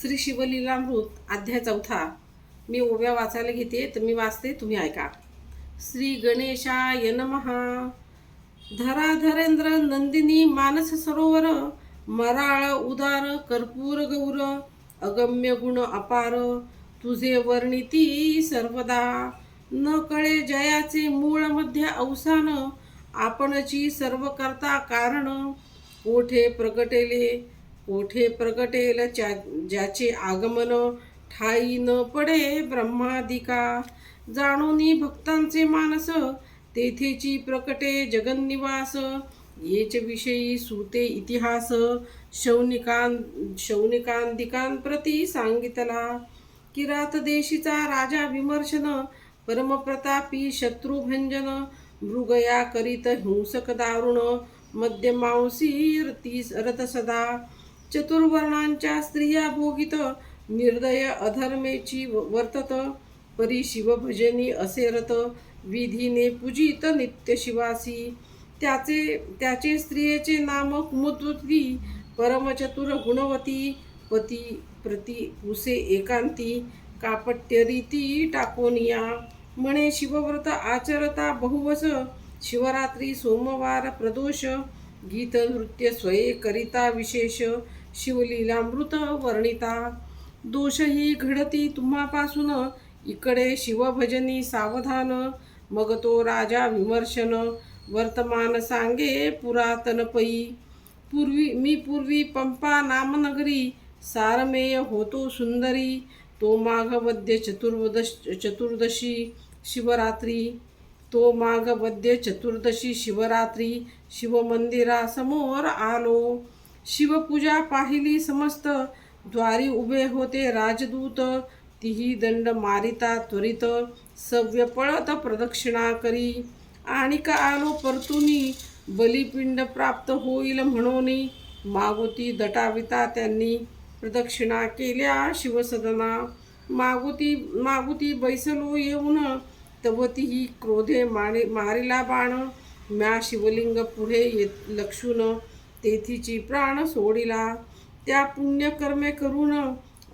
श्री शिवलीलामृत अध्याय चौथा. मी ओव्या वाचायला घेते तर मी वाचते तुम्ही ऐका. श्री गणेशाय नमहा धराधरेंद्र नंदिनी मानस सरोवर मराळ उदार कर्पूर गौर अगम्य गुण अपार तुझे वर्णिती सर्वदा. न कळे जयाचे मूळ मध्य अवसान आपणची सर्व करता कारण ओठे प्रगटेले कोठे प्रगटेल ज्या ज्याचे आगमन ठाई न पडे ब्रह्मादिका? जाणूनी भक्तांचे मानस तेथेची प्रकटे जगन्निवास येच विषयी सुते इतिहास शौनिकां शौनिकांदिकांप्रती सांगितला. किरात देशीचा राजा विमर्शन परमप्रतापी शत्रुभंजन मृगया करीत हिंसक दारुण मध्यमांसी रती रथ सदा. चतुर्वर्णांच्या स्त्रिया भोगित निर्दय अधर्मेची वर्तत परी शिवभजनी असे रत विधीने पूजित नित्य शिवासी. त्याचे त्याचे स्त्रियेचे नाम कुमुद्वती परमचतुर गुणवती पती प्रती पुसे एकांती कापट्यरीती टाकोनिया म्हणे शिवव्रत आचरता बहुवस शिवरात्री सोमवार प्रदोष गीत नृत्य स्वये करिता विशेष शिवलीलामृत वर्णिता. दोषही घडती तुम्हापासून इकडे शिवभजनी सावधान मग तो राजा विमर्शन वर्तमान सांगे पुरातन पूर्वी मी पूर्वी पंपा नामनगरी सारमेय होतो सुंदरी तो माघवद्य चतुर्वदश चतुर्दशी शिवरात्री. तो माघवद्य चतुर्दशी शिवरात्री शिवमंदिरासमोर आलो. शिवपूजा पाहिली समस्त. द्वारी उभे होते राजदूत. तिही दंड मारिता त्वरित. सव्य पळत प्रदक्षिणा करी. आणि का आलो परतुनी. बलिपिंड प्राप्त होईल म्हणून. मागुती दटाविता त्यांनी. प्रदक्षिणा केल्या शिवसदना. मागुती मागुती बैसलो येऊन. तवतीही क्रोधे मारे मारिला बाण. म्या शिवलिंग पुढे येत लक्षून तेथीची प्राण सोडिला. त्या पुण्यकर्मे करून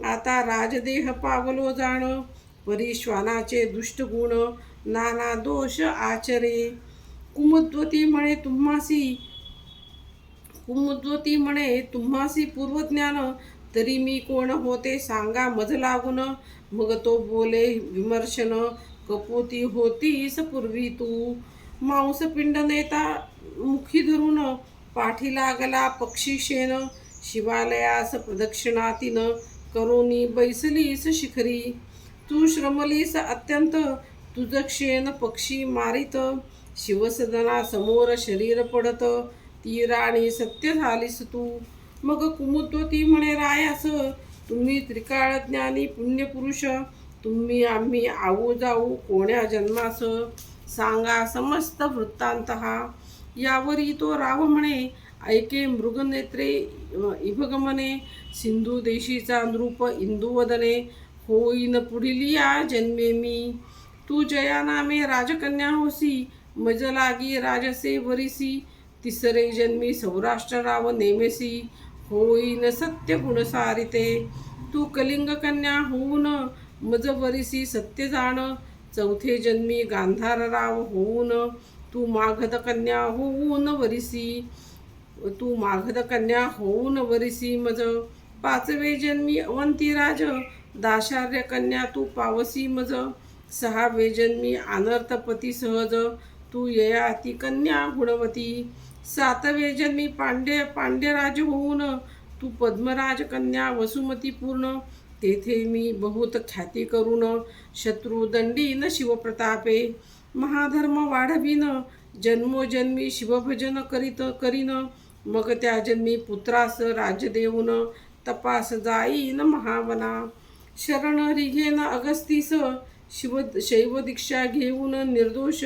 आता राजदेह पावलो जाण. परिश्वानाचे दुष्टगुण नाना दोष आचरे. कुमुद्वती म्हणे तुम्हासी कुमुद्वती म्हणे तुम्हासी पूर्वज्ञान. तरी मी कोण होते सांगा मज लागून. मग तो बोले विमर्शन कपोती होतीस पूर्वी तू. मांसपिंड नेता मुखी धरून पाठी लागला पक्षी शेन शिवालयास प्रदक्षिणातीन करोनी बैसलीस शिखरी. तू श्रमलीस अत्यंत तुझ क्षेन पक्षी मारित. शिवसदना समोर शरीर पडत ती राणी सत्य झालीस तू. मग कुमुद्वती म्हणे रायास तुम्ही त्रिकाळज्ञानी पुण्यपुरुष तुम्ही आम्ही आऊ जाऊ कोण्या जन्मास? सांगा समस्त वृत्तांत हा यावरी तो राव म्हणे ऐके मृगनेत्रे इभगमने सिंधू देशीचा नृप इंदुवदने होईन पुढिलिया जन्मे मी. तू जया नामे राजकन्या होसी मज लागी राजसे वरिसी तिसरे जन्मी सौराष्ट्र राव नेमेसी होईन सत्य गुणसारिते तू कलिंग कन्या होऊन मज वरिसी सत्य जाण चौथे जन्मी गांधारराव होऊन तू माघद कन्या होऊन वरिसी. तू माघद कन्या होऊन वरिसी मज. पाचवे जन्मी अवंतीराज दाशार्य कन्या तू पावसी मज. सहावे जन्मी आनर्थपती सहज. तू ययाती कन्या गुणवती. सातवे जन्मी पांडे पांड्यराज होऊन तू पद्मराज कन्या वसुमती पूर्ण तेथे मी बहुत ख्याती करून शत्रुदंडीन शिवप्रतापे महाधर्म वाढविन जन्मोजन्मी शिवभजन करीत करीन. मग त्या जन्मी पुत्रास राजदेऊन देऊन तपास जाईन महावना शरण रिघेन अगस्तीस शिव शैव दीक्षा घेऊन निर्दोष.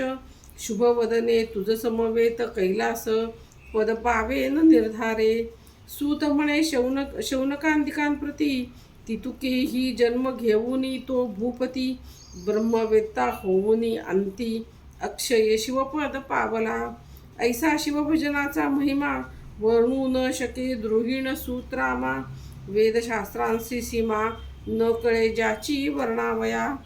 शुभवदने तुझ समवेत कैलास पद पावेन निर्धारे. सूत म्हणे शौनक शौनकांतिकांप्रती तितुके ही जन्म घेऊनी तो भूपती ब्रह्मवेत्ता होऊनी अंती. अक्षय शिवपद पावला. ऐसा शिवभजनाचा महिमा वर्णू न शके द्रोहीण सूत्रामा. वेदशास्त्रांशी सीमा न कळे ज्याची वर्णावया.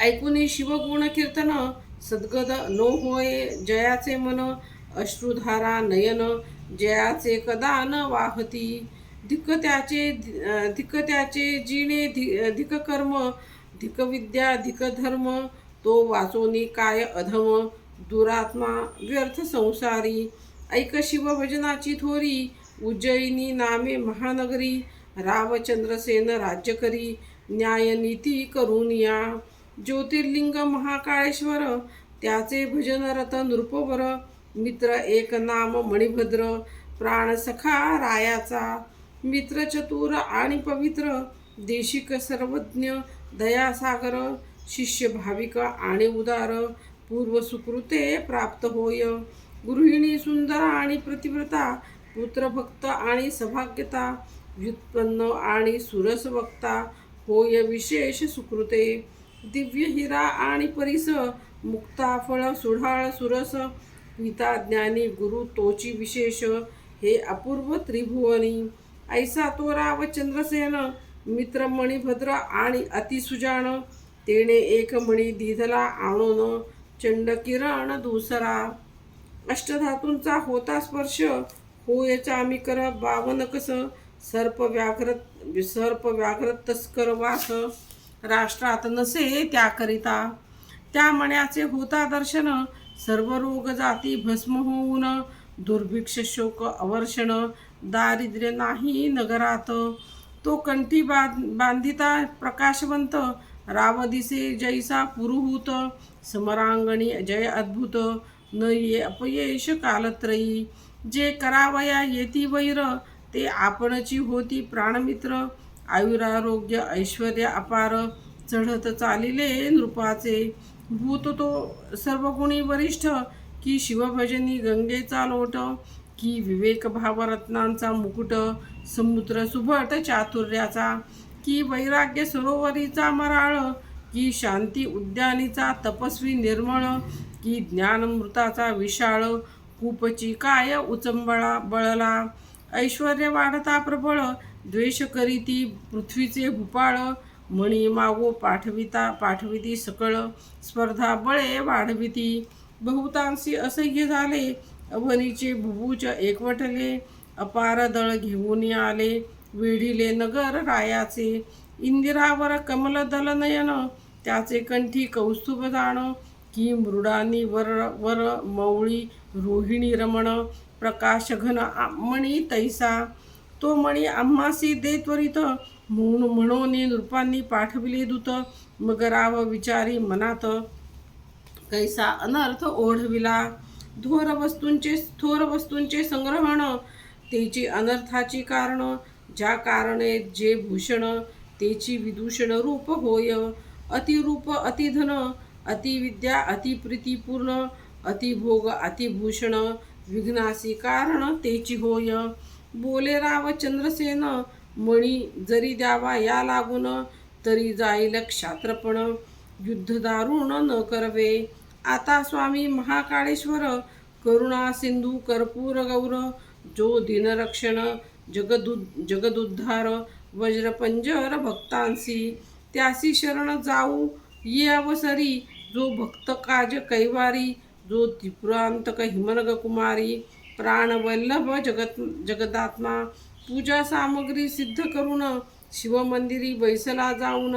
ऐकून शिवगुण कीर्तन सद्गद नो होय जयाचे मन अश्रुधारा नयन जयाचे कदा न वाहती. धिक त्याचे धिक त्याचे जिणे धि धिक कर्म धिक विद्या धिक धर्म तो वाचोनी काय अधम दुरात्मा व्यर्थ संसारी ऐक शिव भजनाची थोरी उज्जयिनी नामे महानगरी रावचंद्रसेन राज्य करी न्यायनीती करून या ज्योतिर्लिंग महाकाळेश्वर त्याचे भजन रत नृपवर मित्र एक नाम मणिभद्र प्राणसखा रायाचा मित्र चतुर आणि पवित्र देशिक सर्वज्ञ दयासागर शिष्य भाविक आणि उदार पूर्व सुकृते प्राप्त होय. गृहिणी सुंदर आणि प्रतिव्रता पुत्रभक्त आणि सभाग्यता व्युत्पन्न आणि सुरस वक्ता होय विशेष सुकृते. दिव्य हिरा आणि परिस मुक्ता फळ सुढाळ सुरस पिता ज्ञानी गुरु तोची विशेष हे अपूर्व त्रिभुवनी. ऐसा तो व चंद्रसेन मित्र मणिभद्र आणि अतिसुजान तेने एक मणी दिधला आणून चंडकिरण दुसरा. अष्टधातूंचा होता स्पर्श होयचा आम्ही कर बावन कस सर्प व्याघ्रत सर्प व्याघ्र तस्कर वास राष्ट्रात नसे त्याकरिता. त्या मण्याचे होता दर्शन सर्व रोग जाती भस्म होऊन दुर्भिक्ष शोक अवर्षण दारिद्र्य नाही नगरात. तो कंठी बांध बांधिता प्रकाशवंत. राव दिसे जैसा पुरुहूत समरांगणी जय अद्भुत. न ये अपयश कालत्रयी. जे करावया येती वैर ते आपणची होती प्राणमित्र. आयुरारोग्य ऐश्वर अपार. चढत चालिले नृपाचे. भूत तो सर्वगुणी वरिष्ठ की शिवभजनी गंगेचा लोट. की विवेक भावरत्नांचा मुकुट समुद्र सुभट चातुर्याचा की वैराग्य सरोवरीचा मराळ की शांती उद्यानीचा तपस्वी निर्मळ की ज्ञानमृताचा विशाळ कूपची काय उचंबळा बळला ऐश्वर वाढता प्रबळ द्वेष करीती पृथ्वीचे भूपाळ म्हणी मागो पाठविता पाठविती सकळ स्पर्धा बळे वाढविती बहुतांशी असह्य झाले अवनीचे भुभुज एकवटले अपार दळ घेऊन आले. वेढिले नगर रायाचे इंदिरावर कमल दल नयन त्याचे कंठी कौस्तुभ जाण की मृडानी वर वर मौळी रोहिणी रमण प्रकाश घन मणी तैसा. तो मणी आम्हासी दे त्वरित म्हणून म्हणून नृपांनी पाठविले दूत मग राव विचारी मनात कैसा अनर्थ ओढविला. थोर वस्तूंचे थोर वस्तूंचे संग्रहण तेची अनर्थाची कारण ज्या कारणे जे भूषण तेची विदूषण रूप होय अतिरूप अतिधन अतिविद्या अतिप्रीतीपूर्ण अतिभोग अतिभूषण विघ्नासी कारण तेची होय. बोले राव चंद्रसेन मणी जरी द्यावा या लागून तरी जाईल क्षात्रपण युद्ध दारुण न करवे. आता स्वामी महाकाळेश्वर करुणा सिंधू कर्पूर गौर जो दिनरक्षण जगदु जगदुद्धार वज्रपंजर भक्तांसी त्यासी शरण जाऊ ये अवसरी जो भक्त काज कैवारी जो त्रिपुरांतक हिमनग कुमारी प्राणवल्लभ जगत जगदात्मा पूजा सामग्री सिद्ध करून शिवमंदिरी बैसला जाऊन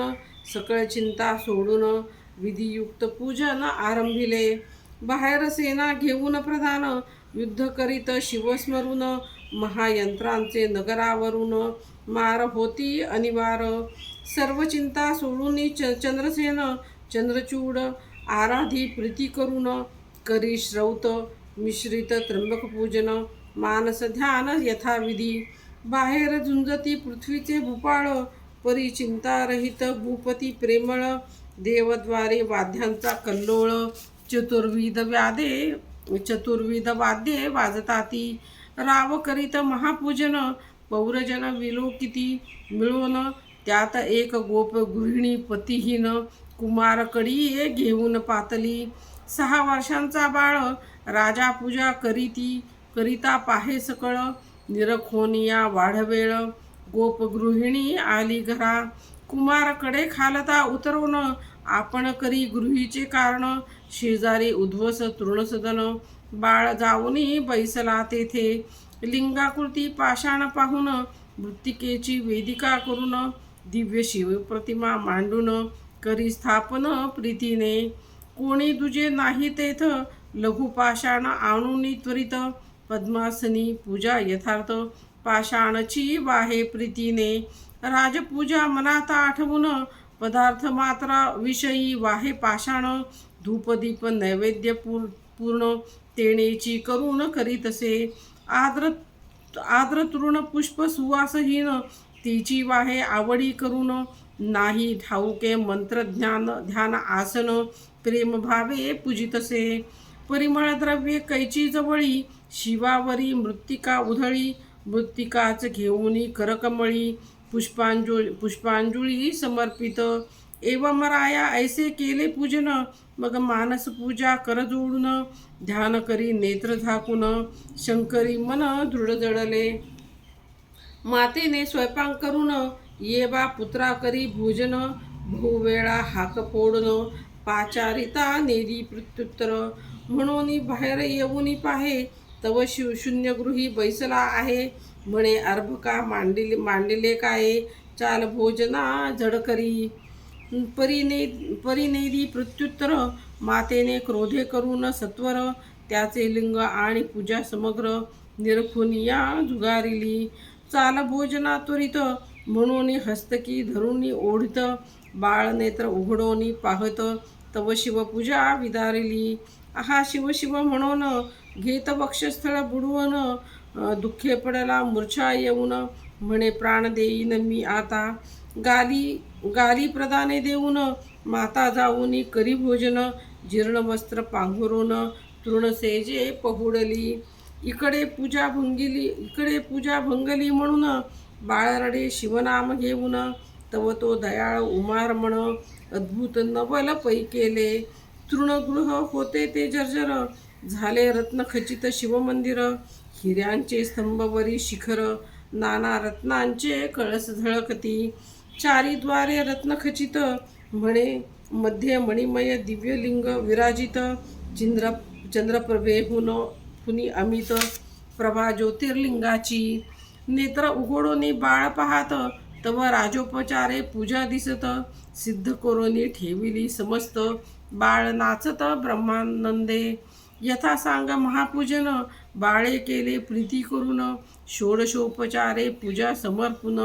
सकळ चिंता सोडून विधियुक्त पूजन आरंभिले. बाहेर सेना घेऊन प्रधान. युद्ध करीत शिवस्मरून महायंत्रांचे नगरावरून मार होती अनिवार. सर्व चिंता सोडून च चंद्रसेन चंद्रचूड आराधी प्रीती करून करी श्रौत मिश्रित त्र्यंबक पूजन मानस ध्यान यथाविधी. बाहेर झुंजती पृथ्वीचे भूपाळ परी चिंतारहित भूपती प्रेमळ. देवद्वारे वाद्यांचा कल्लोळ चतुर्विध व्यादे चतुर्विध वाद्ये वाजताती. राव करीत महापूजन पौरजन विलोकिती मिळून त्यात एक गोप गृहिणी पतिहीन कुमारकडी घेऊन पातली. सहा वर्षांचा बाळ राजा पूजा करीती करिता पाहे सकळ निरखोनिया वाढवेळ. गोपगृहिणी आली घरा. कुमारकडे खालता उतरवणं आपण करी गृहीचे कारण शेजारी उध्वस तृणसदन बाळ जाऊनी बैसला तेथे. लिंगाकृती पाषाण पाहून मृत्तिकेची वेदिका करून दिव्य शिवप्रतिमा मांडून करी स्थापन प्रीतीने. कोणी दुजे नाही तेथ लघुपाषाण आणून त्वरित. पद्मासनी पूजा यथार्थ पाषाणची वाहे प्रीतीने. राजपूजा मनात आठवून पदार्थ मात्र विषयी वाहे पाषाण धूपदीप नैवेद्य पूर पूर्ण तेणेची करून करीतसे आद्र आद्र तृण पुष्प सुवासहीन तिची वाहे आवडी करून नाही ठाऊके मंत्रज्ञान ध्यान आसन प्रेमभावे पूजित पूजितसे परिमळ द्रव्ये कैची जवळी शिवावरी मृत्तिका उधळी मृत्तिकाच घेऊनी करकमळी पुष्पांजुळी पुष्पांजुळी समर्पित. एवमराया ऐसे केले पूजन मग मानस पूजा कर जोडून ध्यान करी नेत्र झाकून शंकरी मन दृढ जडले मातेने स्वयंपाक करून ये बा पुत्रा करी भोजन भोवेळा हाक फोडणं पाचारिता नेरी प्रत्युत्तर. म्हणून बाहेर येऊनी पाहे तव शिव शून्यगृही बैसला आहे. म्हणे अर्भका मांडिले मांडिले काय? चाल भोजना झडकरी. परिने परिनेदी प्रत्युत्तर मातेने क्रोधे करून सत्वर त्याचे लिंग आणि पूजा समग्र निरखुनिया जुगारिली. चाल भोजना त्वरित म्हणून हस्तकी धरुणी ओढत बाळ नेत्र उघडोनी पाहत तव शिवपूजा विदारिली. आहा शिव शिव म्हणून घेत वक्षस्थळ बुडवून दुःखे पडला मूर्छा येऊन म्हणे प्राण देईन मी आता. गाली गाली प्रदाने देऊन माता जाऊनी करी भोजन जीर्ण वस्त्र पांघरून तृणसेजे पहुडली. इकडे पूजा भंगिली इकडे पूजा भंगली म्हणून बाळरडे शिवनाम घेऊन तव तो दयाळ उमार म्हण अद्भुत नवल पै केले. तृणगृह होते ते जर्जर झाले रत्नखचित शिवमंदिर. हिऱ्यांचे स्तंभवरी शिखर नाना रत्नांचे कळस झळकती. चारी द्वारे रत्नखचित म्हणे मध्ये मणिमय दिव्यलिंग विराजित. चंद्र चंद्रप्रभेहून हुनी अमित प्रभा ज्योतिर्लिंगाची. नेत्र उघडोनी बाळ पाहात तव राजोपचारे पूजा दिसत. सिद्ध करोनी ठेविली समस्त बाळ नाचत ब्रह्मानंदे. यथा सांग महापूजन बाळे केले प्रीती करून षोडशोपचारे पूजा समर्पून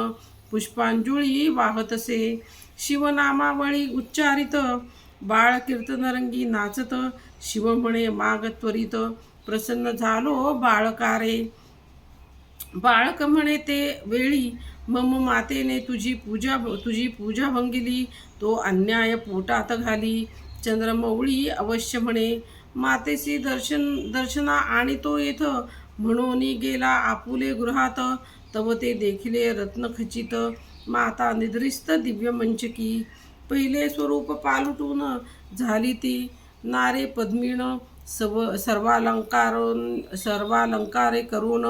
पुष्पांजुळी वाहतसे शिवनामावळी उच्चारित बाळ कीर्तनरंगी नाचत शिव म्हणे माग त्वरित प्रसन्न झालो बाळकारे. बाळक म्हणे ते वेळी मम मातेने तुझी पूजा तुझी पूजा भंगिली तो अन्याय पोटात घाली चंद्रमौळी अवश्य म्हणे मातेसी दर्शन दर्शना आणि तो येथ. म्हणून गेला आपुले गृहात. तव ते देखिले रत्नखचित. माता निद्रिस्त दिव्य मंचकी. पहिले स्वरूप पालटून झाली ती. नारे पद्मीण सव सर्वालंकार सर्वालंकारे करून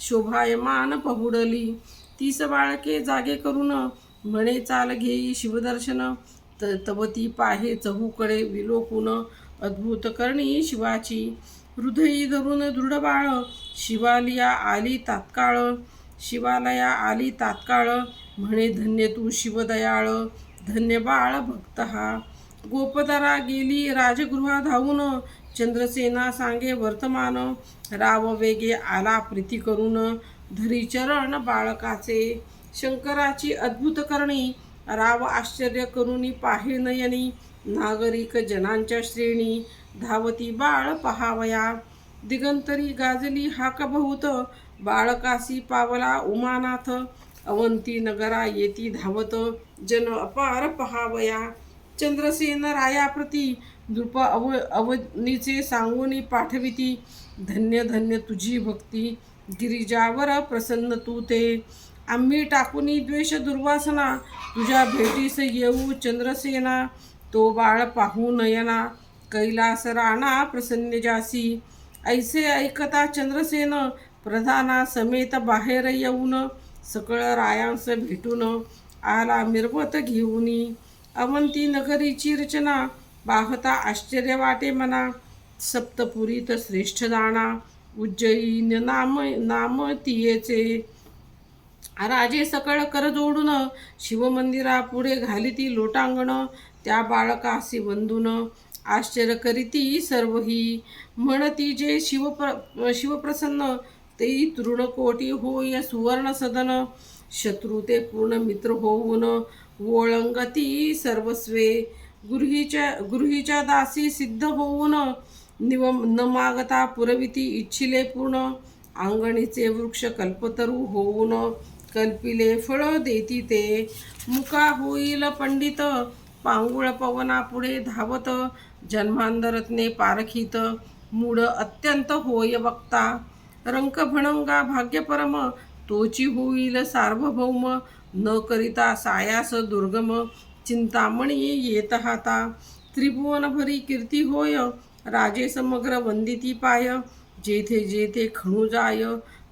शोभायमान पहुडली तीस बाळके जागे करून म्हणे चाल घेई शिवदर्शन. त तवती पाहे चहूकडे विलोकून अद्भुत करणी शिवाची. हृदयी धरून दृढ बाळ शिवालिया आली तात्काळ. शिवालया आली तात्काळ. म्हणे धन्य तू शिवदयाळ धन्य बाळ भक्त हा. गोपदरा गेली राजगृहा धावून. चंद्रसेना सांगे वर्तमान. राव वेगे आला प्रीती करून. धरी चरण बाळकाचे. शंकराची अद्भुत करणी. राव आश्चर्य करून पाहे नयनी. नागरिक जनांच्या श्रेणी धावती बाळ पहावया. दिगंतरी गाजली हाक बाळकासी पावला उमानाथ. अवंती नगरा येती धावत जन अपार पहावया. चंद्रसेन रायाप्रती नृप अव अवनीचे सांगूनी पाठविती. धन्य धन्य तुझी भक्ती गिरिजावर प्रसन्न तू ते. आम्ही टाकुनी द्वेष दुर्वासना तुझ्या भेटीस येऊ चंद्रसेना. तो बाळ पाहू नयना कैलास राणा प्रसन्न जासी. ऐसे ऐकता चंद्रसेन प्रधाना समेत बाहेर येऊन सकळ रायांस भेटून आला मिरवत घेऊनी. अवंती नगरीची रचना पाहता आश्चर्य वाटे मना. सप्तपुरीत श्रेष्ठ दाणा उज्जयीन नाम नाम तियेचे. राजे सकळ कर जोडून शिवमंदिरा पुढे घालिती लोटांगण. त्या बाळकासी वंदून आश्चर्य करीती सर्वही म्हणती जे शिवप्र शिवप्रसन्न ते तृणकोटी होय सुवर्ण सदन शत्रू ते पूर्ण मित्र होऊन ओळंगती सर्वस्वे गृहीच्या गृहीच्या दासी सिद्ध होऊन निव न मागता पुरविती इच्छिले पूर्ण अंगणीचे वृक्ष कल्पतरू होऊन कल्पिले फळ देती ते मुका होईल पंडित पांगुळ पवनापुढे धावत जन्मांधरत्ने पारखीत मूड अत्यंत होय वक्ता. रंकभणंगा भाग्यपरम तोची होईल सार्वभौम. न करिता सायास दुर्गम चिंतामणी येत हाता. त्रिभुवनभरी कीर्ती होय राजे समग्र वंदिती पाय. जेथे जेथे खणू जाय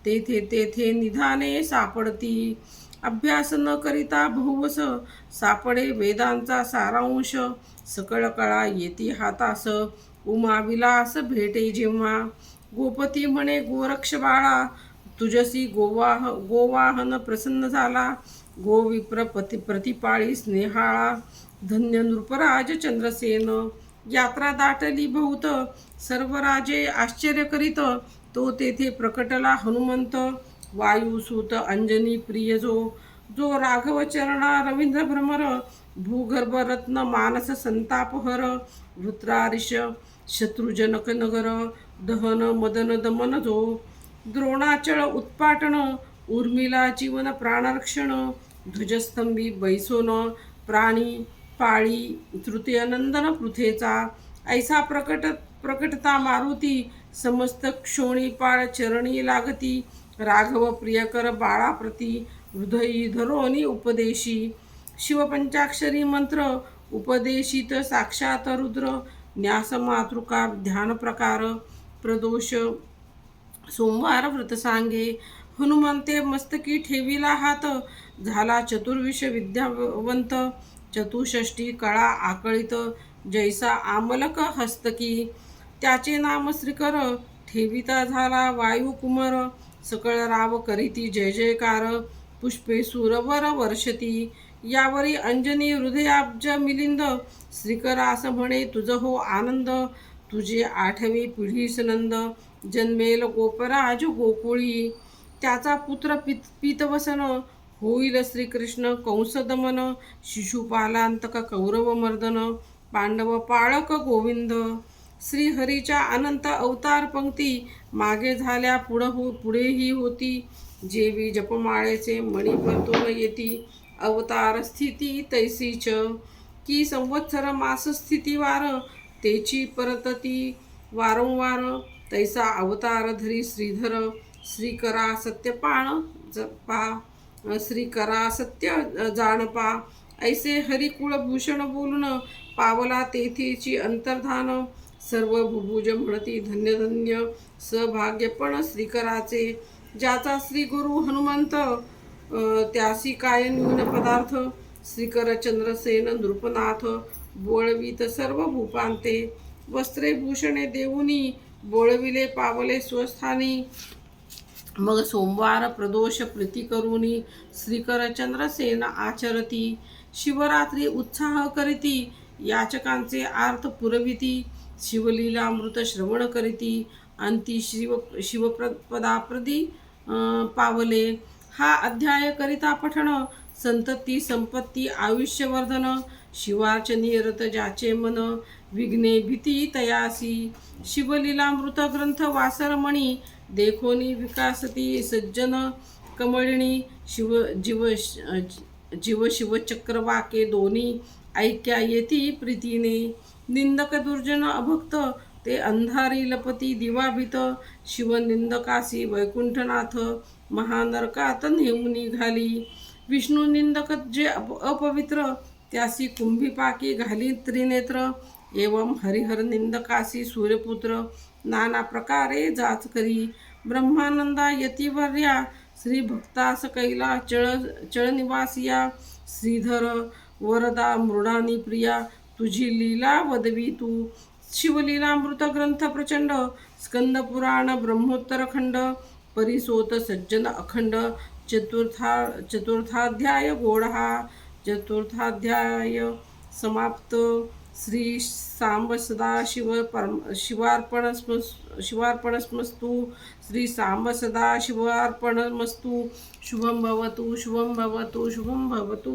तेथे तेथे निधाने सापडती. अभ्यास न करिता बहुवस सापडे वेदांचा सारांश. सकळ कळा येती हातास. उमा विलास भेटे जेव्हा. गोपती म्हणे गोरक्ष बाळा तुझसी गोवाह गोवाहन प्रसन्न झाला. गोविप्र पति प्रतिपाळी स्नेहाळा. धन्य नृपराज चंद्रसेन. यात्रा दाटली बहुत. सर्व राजे आश्चर्य करीत. तो तेथे प्रकटला हनुमंत. वायुसूत अंजनी प्रिय जो जो राघव चरणा रवींद्र भ्रमर भूगर्भ रत्न मानस संतापहर वृत्रारिष शत्रुजनक नगर दहन मदन दमन जो द्रोणाचळ उत्पाटन उर्मिला जीवन प्राणरक्षण ध्वजस्तंभी बैसोन प्राणी पाळी तृतीयनंदन पृथेचा ऐसा प्रकट प्रकटता मारुती समस्त क्षोणी पाळ चरणी लागती राघव प्रियकर बाळाप्रती हृदयी धरोनी उपदेशी. शिवपंचाक्षरी मंत्र उपदेशित साक्षात रुद्र. न्यास मातृका ध्यान प्रकार प्रदोष. सोमवार व्रतसांगे हनुमंते मस्तकी ठेविला हात. झाला चतुर्विश विद्यावंत. चतुषष्टी कळा आकळीत. जैसा आमलक हस्तकी. त्याचे नाम श्रीकर. ठेविता झाला वायुकुमर. सकळ राव करीती जय जयकार पुष्पे सुरवर वर्षती. यावरी अंजनी हृदयाब्ज मिलिंद श्रीकरास म्हणे तुझ हो आनंद तुझे आठवी पिढीस नंद जन्मेल गोपराज गोकुळी. त्याचा पुत्र पित पितवसन होईल श्रीकृष्ण कंसदमन शिशुपालांतक कौरव मर्दन पांडव पाळक गोविंद. श्रीहरीच्या अनंत अवतार पंक्ती मागे झाल्या पुढं हो पुढेही होती. जेवी जपमाळेचे मणी परतून येती. अवतार स्थिती तैसीच. की संवत्सर मास स्थिती वार तेची परतती. वारंवार तैसा अवतार धरी श्रीधर. श्रीकरा सत्यपाण जपा. श्रीकरा सत्य जाणपा. ऐसे हरिकुळभूषण बोलून पावला तेथेची अंतर्धान. सर्व भुभुज म्हणती धन्य धन्य सभाग्यपण श्रीकराचे. ज्याचा श्री गुरु हनुमंत त्यासी काय न्यून पदार्थ? श्रीकर चंद्रसेन नृपनाथ बोळवीत सर्व भूपांते. वस्त्रे भूषणे देऊनी बोळविले पावले स्वस्थानी. मग सोमवार प्रदोष प्रीती करुनी श्रीकर चंद्रसेन आचरती. शिवरात्री उत्साह करीती याचकांचे आर्थ पुरविती. शिवलीलामृत श्रवण करीती अंती शिव शिवपदाप्रदी पावले. हा अध्याय करिता पठण संतती संपत्ती आयुष्यवर्धन शिवार्चनी रत ज्याचे मन विघ्ने भीती तयासी. शिवलीलामृत ग्रंथ वासरमणी देखोनी विकासती सज्जन कमळिणी शिव जीव जीव शिवचक्रवाके दोन्ही ऐक्या येती प्रीतीने. निंदक दुर्जन अभक्त ते अंधारी लपती दिवाभित शिवनिंदकासी वैकुंठनाथ महानरकात नेऊन निघाली. विष्णू निंदक जे अप अपवित्र त्यासी कुंभीपाकी घाली त्रिनेत्र. एवं हरिहर निंदकासी सूर्यपुत्र नाना प्रकारे जाच करी. ब्रह्मानंदा यतिवर्या श्री भक्तास कैला चळ चळनिवासिया. श्रीधर वरदा मृडानी प्रिया तुझी लीला वदवी तू. शिवलीलामृत ग्रंथ प्रचंड स्कंद पुराण ब्रह्मोत्तर खंड परिसोत सज्जन अखंड. चतुर्था चतुर्थाध्याय गोढा चतुर्थाध्याय समाप्त. श्री सांब सदाशिव परम शिवार्पणस्म शिवार्पणस्मस्तु. श्री सांब सदाशिवार्पणमस्तु शुभं भवतु शुभं भवतु शुभं भवतु.